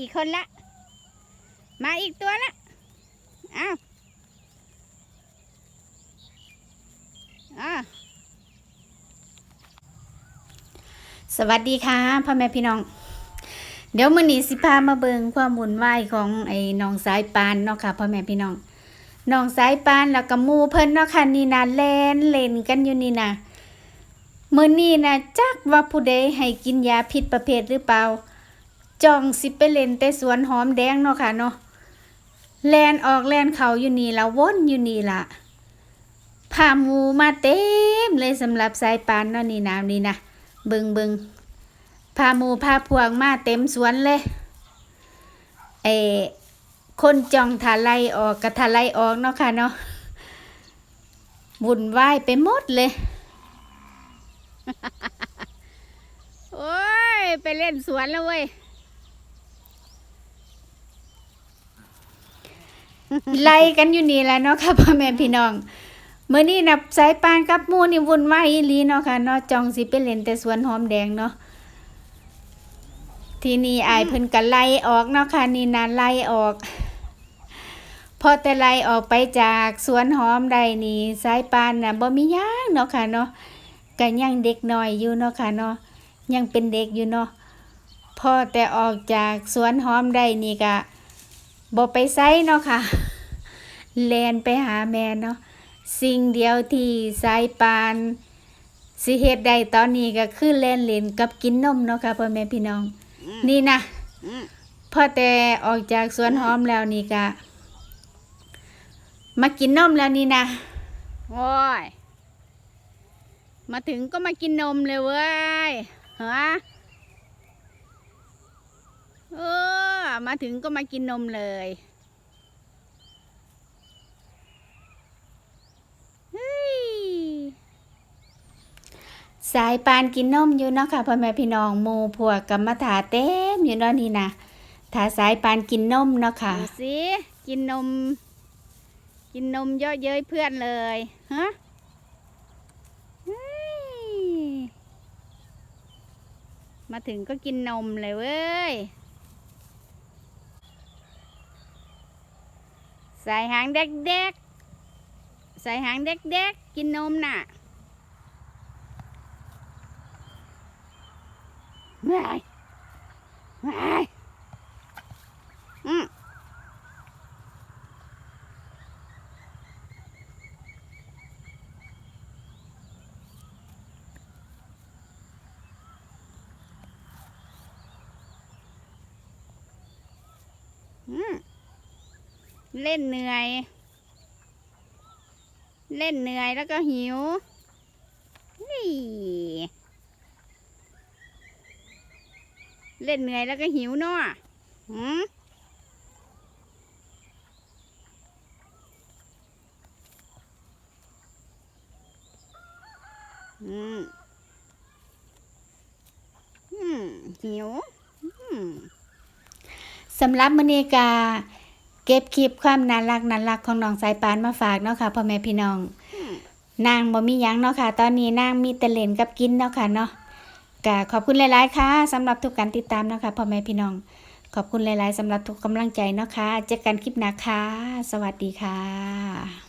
อีกคนละ มาอีกตัวละอ้าวอ้าสวัสดีค่ะพ่อแม่พี่น้อง เดี๋ยวมื้อนี้สิพามาเบิงความวุ่นวายของไอ้น้องสายปานเนาะค่ะพ่อแม่พี่น้องน้องสายปานแล้วก็มูเพิ่นเนาะค่ะนี่นะเล่นเล่นกันอยู่นี่นะมื้อนี้นะจักว่าผู้ใดให้กินยาผิดประเภทหรือเปล่า จองสิไปเล่นแต่สวนหอมแดงเนาะค่ะเนาะแลนออกแลนเขาอยู่นี่ละวนอยู่นี่ละพาหมูมาเต็มเลยสำหรับสายปานเนาะนี่นะนี่นะเบิงเบิงพาหมูพาพวงมาเต็มสวนเลยเอคนจองทาไลออกกับทาไลออกเนาะค่ะเนาะวุ่นวายไปหมดเลยโอ้ย ไปเล่นสวนแล้วเว้ย ไล่กันอยู่นี่แหละเนาะค่ะพ่อแม่พี่น้องเมื่อนี้นับสายปานกับมูนี่วุ่นวายอีหลีเนาะค่ะเนาะจองสิไปเล่นแต่สวนหอมแดงเนาะทีนี้อายเพิ่นก็ไล่ออกเนาะค่ะนี่นะไล่ออก พอแต่ไล่ออกไปจากสวนหอมได้นี่สายปานน่ะบ่มีหยังเนาะค่ะเนาะก็ยังเด็กน้อยอยู่เนาะค่ะเนาะยังเป็นเด็กอยู่เนาะพอแต่ออกจากสวนหอมได้นี่ก็บ่ไปไสเนาะค่ะ แลนไปหาแม่เนาะสิ่งเดียวที่สายปานสิเฮ็ดได้ตอนนี้ก็คือเล่นเล่นกับกินนมเนาะค่ะพ่อแม่พี่น้อง นี่นะพอแต่ออกจากสวนหอมแล้วนี่กะมากินนมแล้วนี่นะโอ้ยมาถึงก็มากินนมเลยเว้ยฮะเออมาถึงก็มากินนมเลยเฮ้ย สายปานกินนมอยู่เนาะค่ะพ่อแม่พี่น้องหมูพวกกรรมถาเต็มอยู่เนาะนี่นะถ้าสายปานกินนมเนาะค่ะดูสิกินนม กินนมเยอะเย้ยเพื่อนเลยฮะเฮ้ยมาถึงก็กินนมเลยเว้ยใส่หางเด็กๆใส่หางเด็กๆกินนมน่ะ ไม่ไม่ อืมเล่นเหนื่อย เล่นเหนื่อยแล้วก็หิว นี่ เล่นเหนื่อยแล้วก็หิวเนาะหืมอืม อืม หิว อืมสำหรับมณีกา เก็บคลิปความน่ารักน่ารักของน้องสายปานมาฝากเนาะค่ะพ่อแม่พี่น้อง นางบ่มีหยังเนาะค่ะ ตอนนี้นางมีแต่เล่นกับกินเนาะค่ะเนาะ ก็ขอบคุณหลาย ๆ ค่ะสำหรับทุกการติดตามนะคะพ่อแม่พี่น้อง ขอบคุณหลาย ๆสำหรับทุกกำลังใจนะคะเจอกันคลิปหน้าค่ะ สวัสดีค่ะ